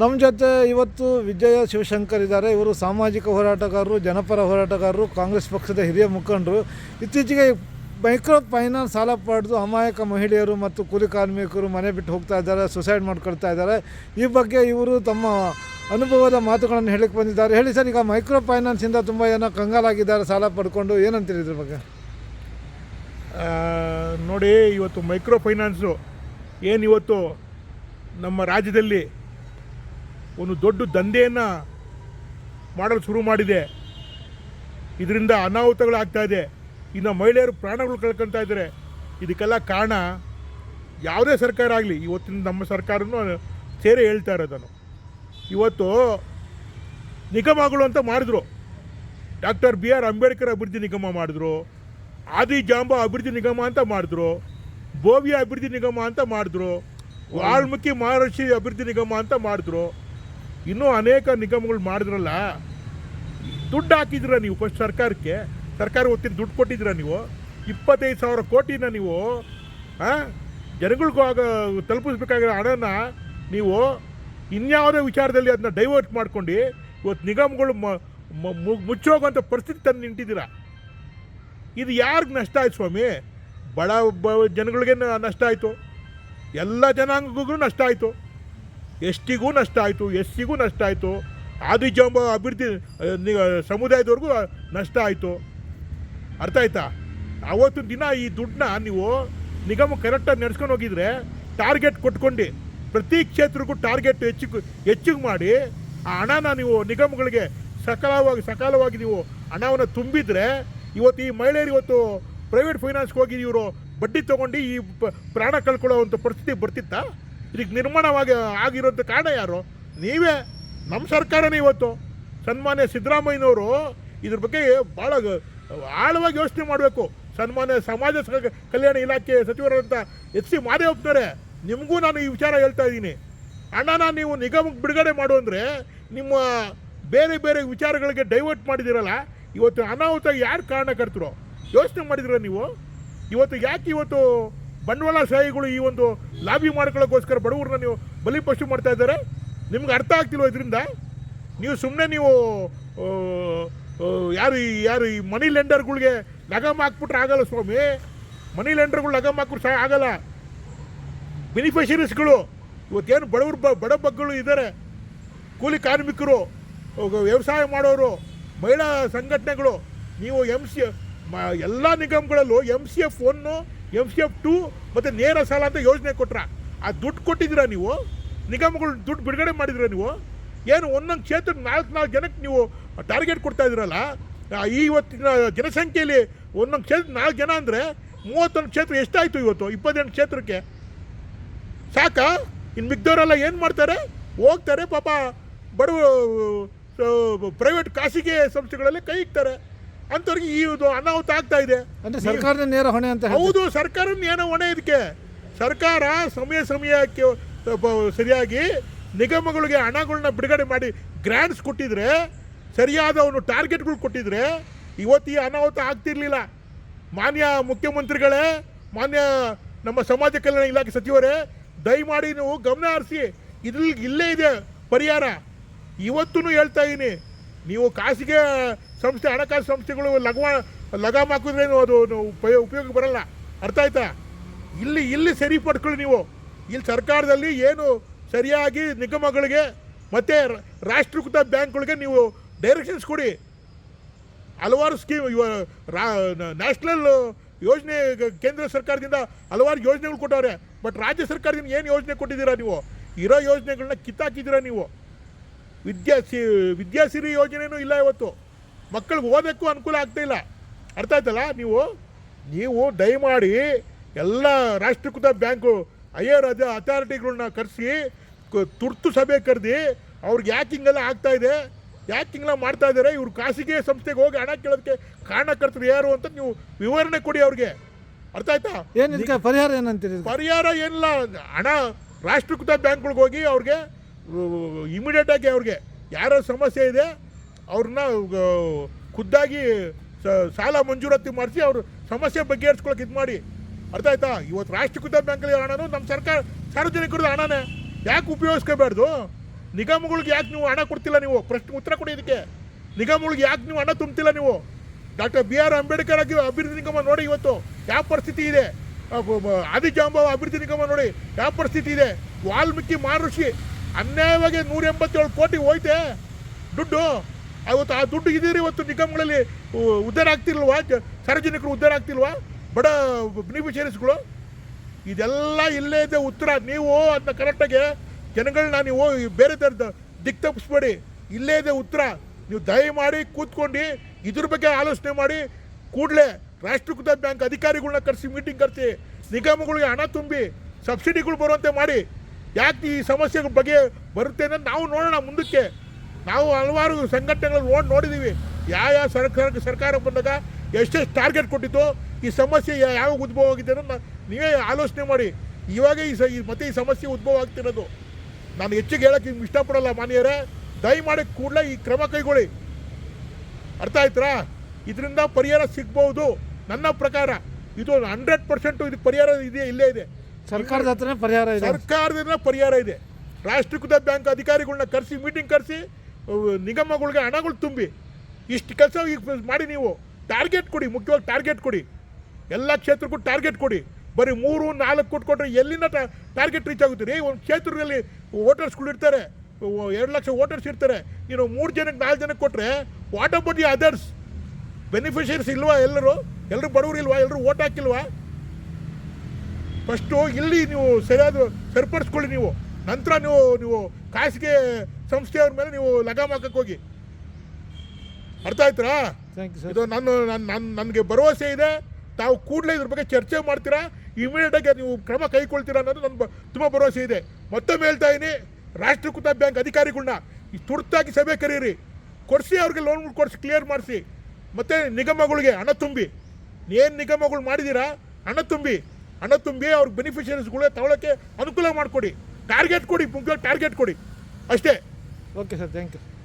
ನಮ್ಮ ಜೊತೆ ಇವತ್ತು ವಿಜಯ ಶಿವಶಂಕರ್ ಇದ್ದಾರೆ. ಇವರು ಸಾಮಾಜಿಕ ಹೋರಾಟಗಾರರು, ಜನಪರ ಹೋರಾಟಗಾರರು, ಕಾಂಗ್ರೆಸ್ ಪಕ್ಷದ ಹಿರಿಯ ಮುಖಂಡರು. ಇತ್ತೀಚೆಗೆ ಮೈಕ್ರೋ ಫೈನಾನ್ಸ್ ಸಾಲ ಪಡೆದು ಅಮಾಯಕ ಮಹಿಳೆಯರು ಮತ್ತು ಕೂಲಿ ಕಾರ್ಮಿಕರು ಮನೆ ಬಿಟ್ಟು ಹೋಗ್ತಾ ಇದ್ದಾರೆ ಸುಸೈಡ್ ಮಾಡ್ಕೊಳ್ತಾ ಇದ್ದಾರೆ. ಈ ಬಗ್ಗೆ ಇವರು ತಮ್ಮ ಅನುಭವದ ಮಾತುಗಳನ್ನು ಹೇಳಿಕ್ಕೆ ಬಂದಿದ್ದಾರೆ. ಹೇಳಿ ಸರ್, ಈಗ ಮೈಕ್ರೋ ಫೈನಾನ್ಸಿಂದ ತುಂಬ ಜನ ಕಂಗಾಲಾಗಿದ್ದಾರೆ, ಸಾಲ ಪಡ್ಕೊಂಡು ಏನಂತೀರಿ ಇದ್ರ ಬಗ್ಗೆ? ನೋಡಿ, ಇವತ್ತು ಮೈಕ್ರೋ ಫೈನಾನ್ಸು ಏನು ಇವತ್ತು ನಮ್ಮ ರಾಜ್ಯದಲ್ಲಿ ಒಂದು ದೊಡ್ಡ ದಂಧೆಯನ್ನು ಮಾಡಲು ಶುರು ಮಾಡಿದೆ. ಇದರಿಂದ ಅನಾಹುತಗಳಾಗ್ತಾ ಇದೆ. ಇನ್ನು ಮಹಿಳೆಯರು ಪ್ರಾಣಗಳು ಕಳ್ಕೊತಾ ಇದ್ದಾರೆ. ಇದಕ್ಕೆಲ್ಲ ಕಾರಣ ಯಾವುದೇ ಸರ್ಕಾರ ಆಗಲಿ, ಇವತ್ತಿನ ನಮ್ಮ ಸರ್ಕಾರನೂ ಸೇರಿ ಹೇಳ್ತಾ ಇರೋದನ್ನು. ಇವತ್ತು ನಿಗಮಗಳು ಅಂತ ಮಾಡಿದ್ರು. ಡಾಕ್ಟರ್ ಬಿ ಆರ್ ಅಂಬೇಡ್ಕರ್ ಅಭಿವೃದ್ಧಿ ನಿಗಮ ಮಾಡಿದ್ರು. ಆದಿ ಜಾಂಬ ಅಭಿವೃದ್ಧಿ ನಿಗಮ ಅಂತ ಮಾಡಿದ್ರು. ಬೋವಿ ಅಭಿವೃದ್ಧಿ ನಿಗಮ ಅಂತ ಮಾಡಿದ್ರು. ವಾಲ್ಮೀಕಿ ಮಹರ್ಷಿ ಅಭಿವೃದ್ಧಿ ನಿಗಮ ಅಂತ ಮಾಡಿದ್ರು. ಇನ್ನೂ ಅನೇಕ ನಿಗಮಗಳು ಮಾಡಿದ್ರಲ್ಲ, ದುಡ್ಡು ಹಾಕಿದ್ರ ನೀವು ಫಸ್ಟ್ ಸರ್ಕಾರಕ್ಕೆ, ಸರ್ಕಾರ ಒತ್ತಿನ ದುಡ್ಡು ಕೊಟ್ಟಿದ್ದೀರ ನೀವು, ಇಪ್ಪತ್ತೈದು ಸಾವಿರ ಕೋಟಿನ ನೀವು ಹಾಂ ಜನಗಳಿಗೂ ಆಗ ತಲುಪಿಸ್ಬೇಕಾಗಿರೋ ಹಣನ ನೀವು ಇನ್ಯಾವುದೇ ವಿಚಾರದಲ್ಲಿ ಅದನ್ನ ಡೈವರ್ಟ್ ಮಾಡ್ಕೊಂಡು ಇವತ್ತು ನಿಗಮಗಳು ಮುಚ್ಚೋಗುವಂಥ ಪರಿಸ್ಥಿತಿ ತಂದು ನಿಂತಿದ್ದೀರಾ? ಇದು ಯಾರಿಗೆ ನಷ್ಟ ಆಯ್ತು ಸ್ವಾಮಿ? ಬಡ ಜನಗಳಿಗೆ ನಷ್ಟ ಆಯಿತು? ಎಲ್ಲ ಜನಾಂಗಗಳಿಗೂ ನಷ್ಟ ಆಯಿತು. ಎಸ್ ಟಿಗೂ ನಷ್ಟ ಆಯಿತು ಎಸ್ ಸಿಗೂ ನಷ್ಟ ಆಯಿತು, ಆದಿಜಾಂಬ ಅಭಿವೃದ್ಧಿ ಸಮುದಾಯದವರೆಗೂ ನಷ್ಟ ಆಯಿತು. ಅರ್ಥ ಆಯ್ತಾ? ಅವತ್ತು ದಿನ ಈ ದುಡ್ಡನ್ನ ನೀವು ನಿಗಮ ಕರೆಕ್ಟಾಗಿ ನಡ್ಸ್ಕೊಂಡು ಹೋಗಿದ್ರೆ ಟಾರ್ಗೆಟ್ ಕೊಟ್ಕೊಂಡು ಪ್ರತಿ ಕ್ಷೇತ್ರಕ್ಕೂ ಟಾರ್ಗೆಟ್ ಹೆಚ್ಚು ಹೆಚ್ಚಿಗೆ ಮಾಡಿ ಆ ಹಣನ ನೀವು ನಿಗಮಗಳಿಗೆ ಸಕಾಲವಾಗಿ ಸಕಾಲವಾಗಿ ನೀವು ಹಣವನ್ನು ತುಂಬಿದ್ರೆ ಇವತ್ತು ಈ ಮಹಿಳೆಯರು ಇವತ್ತು ಪ್ರೈವೇಟ್ ಫೈನಾನ್ಸ್ಗೆ ಹೋಗಿ ಇವರು ಬಡ್ಡಿ ತೊಗೊಂಡು ಈ ಪ್ರಾಣ ಕಳ್ಕೊಳ್ಳೋ ಅಂಥ ಪರಿಸ್ಥಿತಿ ಬರ್ತಿತ್ತಾ? ಇದಕ್ಕೆ ನಿರ್ಮಾಣವಾಗಿ ಆಗಿರೋಂಥ ಕಾರಣ ಯಾರು? ನೀವೇ. ನಮ್ಮ ಸರ್ಕಾರನೇ ಇವತ್ತು. ಸನ್ಮಾನ್ಯ ಸಿದ್ದರಾಮಯ್ಯನವರು ಇದ್ರ ಬಗ್ಗೆ ಭಾಳ ಆಳವಾಗಿ ಯೋಚನೆ ಮಾಡಬೇಕು. ಸನ್ಮಾನ್ಯ ಸಮಾಜ ಕಲ್ಯಾಣ ಇಲಾಖೆ ಸಚಿವರಾದಂಥ ಎಚ್ ಸಿ ಮಾದೇವಪ್ಪನವರೇ, ನಿಮಗೂ ನಾನು ಈ ವಿಚಾರ ಹೇಳ್ತಾ ಇದ್ದೀನಿ. ಅಣ್ಣನ ನೀವು ನಿಗಮಕ್ಕೆ ಬಿಡುಗಡೆ ಮಾಡು ಅಂದರೆ ನಿಮ್ಮ ಬೇರೆ ಬೇರೆ ವಿಚಾರಗಳಿಗೆ ಡೈವರ್ಟ್ ಮಾಡಿದಿರಲ್ಲ, ಇವತ್ತು ಅನಾಹುತ ಯಾರು ಕಾರಣಕರ್ತರು? ಯೋಚನೆ ಮಾಡಿದಿರ ನೀವು? ಇವತ್ತು ಯಾಕೆ ಇವತ್ತು ಬಂಡವಾಳಶಾಹಿಗಳು ಈ ಒಂದು ಲಾಬಿ ಮಾಡ್ಕೊಳ್ಳೋಕ್ಕೋಸ್ಕರ ಬಡವರನ್ನ ನೀವು ಬಲಿಪಶು ಮಾಡ್ತಾ ಇದ್ದಾರೆ. ನಿಮ್ಗೆ ಅರ್ಥ ಆಗ್ತಿಲ್ವ ಇದರಿಂದ? ನೀವು ಸುಮ್ಮನೆ ನೀವು ಯಾರು ಈ ಯಾರು ಈ ಮನಿ ಲೆಂಡರ್ಗಳಿಗೆ ಲಗಮ್ ಹಾಕ್ಬಿಟ್ರೆ ಆಗಲ್ಲ ಸ್ವಾಮಿ. ಮನಿ ಲೆಂಡರ್ಗಳು ಲಗಮ್ ಹಾಕ್ಬಿಟ್ರೆ ಸಹ ಆಗಲ್ಲ. ಬೆನಿಫಿಷರೀಸ್ಗಳು ಇವತ್ತೇನು ಬಡವರು ಬ, ಬಡ ಬಗ್ಗಳು ಇದ್ದಾರೆ. ಕೂಲಿ ಕಾರ್ಮಿಕರು ವ್ಯವಸಾಯ ಮಾಡೋರು, ಮಹಿಳಾ ಸಂಘಟನೆಗಳು, ನೀವು ಎಂ ಸಿ ಎಲ್ಲ ನಿಗಮಗಳಲ್ಲೂ M C F one M C F two ಮತ್ತು ನೇರ ಸಾಲ ಅಂತ ಯೋಜನೆ ಕೊಟ್ರ. ಆ ದುಡ್ಡು ಕೊಟ್ಟಿದ್ದೀರಾ ನೀವು? ನಿಗಮಗಳು ದುಡ್ಡು ಬಿಡುಗಡೆ ಮಾಡಿದ್ರ ನೀವು? ಏನು ಒಂದೊಂದು ಕ್ಷೇತ್ರ ನಾಲ್ಕು ನಾಲ್ಕು ಜನಕ್ಕೆ ನೀವು ಟಾರ್ಗೆಟ್ ಕೊಡ್ತಾ ಇದ್ದೀರಲ್ಲ? ಆ, ಈ ಇವತ್ತಿನ ಜನಸಂಖ್ಯೆಯಲ್ಲಿ ಒಂದೊಂದು ಕ್ಷೇತ್ರ ನಾಲ್ಕು ಜನ ಅಂದರೆ ಮೂವತ್ತೊಂದು ಕ್ಷೇತ್ರ ಎಷ್ಟಾಯಿತು ಇವತ್ತು? ಇಪ್ಪತ್ತೆಂಟು ಕ್ಷೇತ್ರಕ್ಕೆ. ಸಾಕ? ಇನ್ನು ಮಿಗ್ದವರೆಲ್ಲ ಏನು ಮಾಡ್ತಾರೆ? ಹೋಗ್ತಾರೆ ಪಾಪ ಬಡವ ಪ್ರೈವೇಟ್ ಖಾಸಗಿ ಸಂಸ್ಥೆಗಳಲ್ಲಿ ಕೈ ಇಕ್ತಾರೆ. ಅಂಥವ್ರಿಗೆ ಈ ಇದು ಅನಾಹುತ ಆಗ್ತಾ ಇದೆ. ಅಂದರೆ ಸರ್ಕಾರದ ನೇರ ಹೊಣೆ ಅಂತ. ಹೌದು ಸರ್ಕಾರ ನೇರ ಹೊಣೆ ಇದಕ್ಕೆ. ಸರ್ಕಾರ ಸಮಯ ಸಮಯಕ್ಕೆ ಸರಿಯಾಗಿ ನಿಗಮಗಳಿಗೆ ಹಣಗಳನ್ನ ಬಿಡುಗಡೆ ಮಾಡಿ ಗ್ರ್ಯಾಂಟ್ಸ್ ಕೊಟ್ಟಿದ್ರೆ ಸರಿಯಾದ ಒಂದು ಟಾರ್ಗೆಟ್ಗಳು ಕೊಟ್ಟಿದ್ರೆ ಇವತ್ತು ಈ ಅನಾಹುತ ಆಗ್ತಿರ್ಲಿಲ್ಲ. ಮಾನ್ಯ ಮುಖ್ಯಮಂತ್ರಿಗಳೇ ಮಾನ್ಯ ನಮ್ಮ ಸಮಾಜ ಕಲ್ಯಾಣ ಇಲಾಖೆ ಸಚಿವರೇ ದಯಮಾಡಿ ನೀವು ಗಮನ ಹರಿಸಿ. ಇದ್ರಲ್ಲಿ ಇಲ್ಲೇ ಇದೆ ಪರಿಹಾರ. ಇವತ್ತೂ ಹೇಳ್ತಾ ಇದ್ದೀನಿ ನೀವು ಖಾಸಗಿ ಸಂಸ್ಥೆ ಹಣಕಾಸು ಸಂಸ್ಥೆಗಳು ಲಗವ ಲಗಾಮ್ ಹಾಕಿದ್ರೇನು ಅದು ಉಪಯೋಗ ಬರಲ್ಲ. ಅರ್ಥ ಆಯ್ತಾ? ಇಲ್ಲಿ ಇಲ್ಲಿ ಸರಿ ಪಡ್ಕೊಳ್ಳಿ ನೀವು. ಇಲ್ಲಿ ಸರ್ಕಾರದಲ್ಲಿ ಏನು ಸರಿಯಾಗಿ ನಿಗಮಗಳಿಗೆ ಮತ್ತು ರಾಷ್ಟ್ರೀಕೃತ ಬ್ಯಾಂಕ್ಗಳಿಗೆ ನೀವು ಡೈರೆಕ್ಷನ್ಸ್ ಕೊಡಿ. ಹಲವಾರು ಸ್ಕೀಮ್ ನ್ಯಾಷನಲ್ ಯೋಜನೆ ಕೇಂದ್ರ ಸರ್ಕಾರದಿಂದ ಹಲವಾರು ಯೋಜನೆಗಳು ಕೊಟ್ಟವ್ರೆ. ಬಟ್ ರಾಜ್ಯ ಸರ್ಕಾರದಿಂದ ಏನು ಯೋಜನೆ ಕೊಟ್ಟಿದ್ದೀರಾ ನೀವು? ಇರೋ ಯೋಜನೆಗಳನ್ನ ಕಿತ್ತಾಕಿದ್ದೀರಾ ನೀವು? ವಿದ್ಯಾ ಸಿ ವಿದ್ಯಾಸಿರಿ ಯೋಜನೆಯೂ ಇಲ್ಲ ಇವತ್ತು. ಮಕ್ಕಳಿಗೆ ಓದೋಕ್ಕೂ ಅನುಕೂಲ ಆಗ್ತಾ ಇಲ್ಲ. ಅರ್ಥ ಆಯ್ತಲ್ಲ? ನೀವು ನೀವು ದಯಮಾಡಿ ಎಲ್ಲ ರಾಷ್ಟ್ರೀಕೃತ ಬ್ಯಾಂಕು ಹೈಯರ್ ಅದ ಅಥಾರಿಟಿಗಳನ್ನ ಕರೆಸಿ ತುರ್ತು ಸಭೆ ಕರೆದಿ ಅವ್ರಿಗೆ ಯಾಕೆ ಹಿಂಗೆಲ್ಲ ಆಗ್ತಾ ಇದೆ? ಯಾಕೆ ಹಿಂಗೆಲ್ಲ ಮಾಡ್ತಾ ಇದ್ದಾರೆ ಇವ್ರು ಖಾಸಗಿ ಸಂಸ್ಥೆಗೆ ಹೋಗಿ ಹಣ ಕೇಳೋದಕ್ಕೆ ಕಾರಣಕರ್ತರು ಯಾರು ಅಂತ ನೀವು ವಿವರಣೆ ಕೊಡಿ ಅವ್ರಿಗೆ. ಅರ್ಥ ಆಯ್ತಾ? ಏನು ಇದಕ್ಕೆ ಪರಿಹಾರ ಏನಂತೀರಿ? ಪರಿಹಾರ ಏನಿಲ್ಲ. ಹಣ ರಾಷ್ಟ್ರೀಕೃತ ಬ್ಯಾಂಕ್ಗಳಿಗೆ ಹೋಗಿ ಅವ್ರಿಗೆ ಇಮಿಡಿಯೇಟಾಗಿ ಅವ್ರಿಗೆ ಯಾರ ಸಮಸ್ಯೆ ಇದೆ ಅವ್ರನ್ನ ಖುದ್ದಾಗಿ ಸಾಲ ಮಂಜೂರಾತಿ ಮಾಡಿಸಿ ಅವ್ರ ಸಮಸ್ಯೆ ಬಗೆಹರಿಸ್ಕೊಳಕ್ಕೆ ಇದು ಮಾಡಿ. ಅರ್ಥ ಆಯ್ತಾ? ಇವತ್ತು ರಾಷ್ಟ್ರೀಕೃತ ಬ್ಯಾಂಕಲ್ಲಿ ಹಣನು ನಮ್ಮ ಸರ್ಕಾರ ಸಾರ್ವಜನಿಕರದ ಹಣನೇ. ಯಾಕೆ ಉಪಯೋಗಿಸ್ಕೋಬಾರ್ದು? ನಿಗಮಗಳಿಗೆ ಯಾಕೆ ನೀವು ಹಣ ಕೊಡ್ತಿಲ್ಲ ನೀವು? ಪ್ರಶ್ನೆ ಉತ್ತರ ಕೊಡಿ ಇದಕ್ಕೆ. ನಿಗಮಗಳಿಗೆ ಯಾಕೆ ನೀವು ಹಣ ತುಂಬ್ತಿಲ್ಲ ನೀವು? ಡಾಕ್ಟರ್ ಬಿ ಆರ್ ಅಂಬೇಡ್ಕರ್ ಆಗಿ ಅಭಿವೃದ್ಧಿ ನಿಗಮ ನೋಡಿ ಇವತ್ತು ಯಾವ ಪರಿಸ್ಥಿತಿ ಇದೆ? ಆದಿಜಾಂಬವ ಅಭಿವೃದ್ಧಿ ನಿಗಮ ನೋಡಿ ಯಾವ ಪರಿಸ್ಥಿತಿ ಇದೆ? ವಾಲ್ಮೀಕಿ ಮಹರ್ಷಿ ಅನ್ಯಾಯವಾಗಿ ನೂರ ಎಂಬತ್ತೇಳು ಕೋಟಿ ಹೋಯ್ತೆ. ದುಡ್ಡು ಅವತ್ತು ಆ ದುಡ್ಡು ಇದೀರಿ ಇವತ್ತು ನಿಗಮಗಳಲ್ಲಿ ಉದ್ಧಾರ ಆಗ್ತಿಲ್ವಾ ಸಾರ್ವಜನಿಕರು ಉದ್ಧಾರ ಆಗ್ತಿಲ್ವಾ? ಬಡ ಬೆನಿಫಿಷರೀಸ್ಗಳು ಇದೆಲ್ಲ ಇಲ್ಲೇ ಇದೆ ಉತ್ತರ. ನೀವು ಅದನ್ನ ಕರೆಕ್ಟಾಗಿ ಜನಗಳನ್ನ ನೀವು ಬೇರೆ ಥರದ ದಿಕ್ ತಪ್ಪಿಸ್ಬೇಡಿ. ಇಲ್ಲೇ ಇದೆ ಉತ್ತರ. ನೀವು ದಯಮಾಡಿ ಕೂತ್ಕೊಂಡು ಇದ್ರ ಬಗ್ಗೆ ಆಲೋಚನೆ ಮಾಡಿ. ಕೂಡಲೇ ರಾಷ್ಟ್ರೀಕೃತ ಬ್ಯಾಂಕ್ ಅಧಿಕಾರಿಗಳನ್ನ ಕರೆಸಿ ಮೀಟಿಂಗ್ ಕರೆಸಿ, ನಿಗಮಗಳಿಗೆ ಹಣ ತುಂಬಿ ಸಬ್ಸಿಡಿಗಳು ಬರುವಂತೆ ಮಾಡಿ. ಯಾಕೆ ಈ ಸಮಸ್ಯೆಗಳ ಬಗ್ಗೆ ಬರುತ್ತೆ ಅಂತ ನಾವು ನೋಡೋಣ ಮುಂದಕ್ಕೆ. ನಾವು ಹಲವಾರು ಸಂಘಟನೆಗಳು ನೋಡಿ ನೋಡಿದ್ದೀವಿ ಯಾವ ಯಾವ ಸರ್ಕಾರ ಸರ್ಕಾರ ಬಂದಾಗ ಎಷ್ಟೆಷ್ಟು ಟಾರ್ಗೆಟ್ ಕೊಟ್ಟಿತ್ತು ಈ ಸಮಸ್ಯೆ ಯಾ- ಯಾವಾಗ ಉದ್ಭವ ಆಗಿದೆ ಅನ್ನೋದು ನೀವೇ ಆಲೋಚನೆ ಮಾಡಿ. ಇವಾಗ ಈ ಸ ಈ ಮತ್ತೆ ಈ ಸಮಸ್ಯೆ ಉದ್ಭವ ಆಗ್ತಿರೋದು ನಾನು ಹೆಚ್ಚಿಗೆ ಹೇಳೋಕ್ಕೆ ನಿಮ್ಗೆ ಇಷ್ಟಪಡಲ್ಲ ಮಾನ್ಯರೇ. ದಯಮಾಡಿ ಕೂಡಲೇ ಈ ಕ್ರಮ ಕೈಗೊಳ್ಳಿ. ಅರ್ಥ ಆಯ್ತರಾ? ಇದರಿಂದ ಪರಿಹಾರ ಸಿಗ್ಬೋದು ನನ್ನ ಪ್ರಕಾರ ಇದು ಹಂಡ್ರೆಡ್ ಪರ್ಸೆಂಟು ಇದು ಪರಿಹಾರ ಇದೆ ಇಲ್ಲೇ ಇದೆ. ಸರ್ಕಾರದ ಹತ್ರನೇ ಪರಿಹಾರ ಇದೆ. ಸರ್ಕಾರದಿಂದ ಪರಿಹಾರ ಇದೆ. ರಾಷ್ಟ್ರೀಕೃತ ಬ್ಯಾಂಕ್ ಅಧಿಕಾರಿಗಳನ್ನ ಕರೆಸಿ ಮೀಟಿಂಗ್ ಕರೆಸಿ ನಿಗಮಗಳಿಗೆ ಹಣಗಳು ತುಂಬಿ ಇಷ್ಟು ಕೆಲಸ ಈಗ ಮಾಡಿ ನೀವು ಟಾರ್ಗೆಟ್ ಕೊಡಿ, ಮುಖ್ಯವಾಗಿ ಟಾರ್ಗೆಟ್ ಕೊಡಿ. ಎಲ್ಲ ಕ್ಷೇತ್ರಕ್ಕೂ ಟಾರ್ಗೆಟ್ ಕೊಡಿ. ಬರೀ ಮೂರು, ನಾಲ್ಕು ಕೊಟ್ಟು ಕೊಟ್ಟರೆ ಎಲ್ಲಿಂದ ಟಾರ್ಗೆಟ್ ರೀಚ್ ಆಗುತ್ತೆ? ರೀ ಒಂದು ಕ್ಷೇತ್ರದಲ್ಲಿ ವೋಟರ್ಸ್ಗಳು ಇರ್ತಾರೆ. ಎರಡು ಲಕ್ಷ ವೋಟರ್ಸ್ ಇರ್ತಾರೆ. ನೀನು ಮೂರು ಜನಕ್ಕೆ, ನಾಲ್ಕು ಜನಕ್ಕೆ ಕೊಟ್ಟರೆ what about the others beneficiaries ಇಲ್ವಾ ಎಲ್ಲರೂ? ಎಲ್ಲರೂ ಬಡವರು ಇಲ್ವಾ? ಎಲ್ಲರೂ ಓಟ್ ಹಾಕಿಲ್ವಾ? ಫಸ್ಟು ಇಲ್ಲಿ ನೀವು ಸರಿಯಾದ, ಸರಿಪಡಿಸ್ಕೊಳ್ಳಿ ನೀವು. ನಂತರ ನೀವು ನೀವು ಖಾಸಗಿ ಸಂಸ್ಥೆಯವ್ರ ಮೇಲೆ ನೀವು ಲಗಾಮ್ ಹಾಕಕ್ಕೆ ಹೋಗಿ. ಅರ್ಥ ಆಯ್ತಾ ಇದು ನಾನು ನನ್ನ ನನ್ನ ನನಗೆ ಭರವಸೆ ಇದೆ. ತಾವು ಕೂಡಲೇ ಇದ್ರ ಬಗ್ಗೆ ಚರ್ಚೆ ಮಾಡ್ತೀರಾ? ಇಮಿಡಿಯೇಟಾಗಿ ನೀವು ಕ್ರಮ ಕೈಗೊಳ್ತೀರಾ ಅನ್ನೋದು ನನ್ನ ಬ- ತುಂಬ ಭರವಸೆ ಇದೆ. ಮತ್ತೊಮ್ಮೆ ಹೇಳ್ತಾ ಇದ್ದೀನಿ ರಾಷ್ಟ್ರೀಕೃತ ಬ್ಯಾಂಕ್ ಅಧಿಕಾರಿಗಳನ್ನ ಈ ತುರ್ತಾಗಿ ಸಭೆ ಕರೀರಿ. ಕೊಡಿಸಿ ಅವ್ರಿಗೆ ಲೋನ್ ಕೊಡಿಸಿ ಕ್ಲಿಯರ್ ಮಾಡಿಸಿ. ಮತ್ತು ನಿಗಮಗಳಿಗೆ ಹಣ ತುಂಬಿ. ಏನು ನಿಗಮಗಳು ಮಾಡಿದ್ದೀರಾ ಹಣ ತುಂಬಿ. ಹಣ ತುಂಬಿ ಅವ್ರಿಗೆ ಬೆನಿಫಿಷರೀಸ್ಗಳೇ ತಗೊಳ್ಳೋಕ್ಕೆ ಅನುಕೂಲ ಮಾಡಿಕೊಡಿ. ಟಾರ್ಗೆಟ್ ಕೊಡಿ ಮುಖ್ಯವಾಗಿ ಟಾರ್ಗೆಟ್ ಕೊಡಿ. ಅಷ್ಟೇ. lo que se tenga.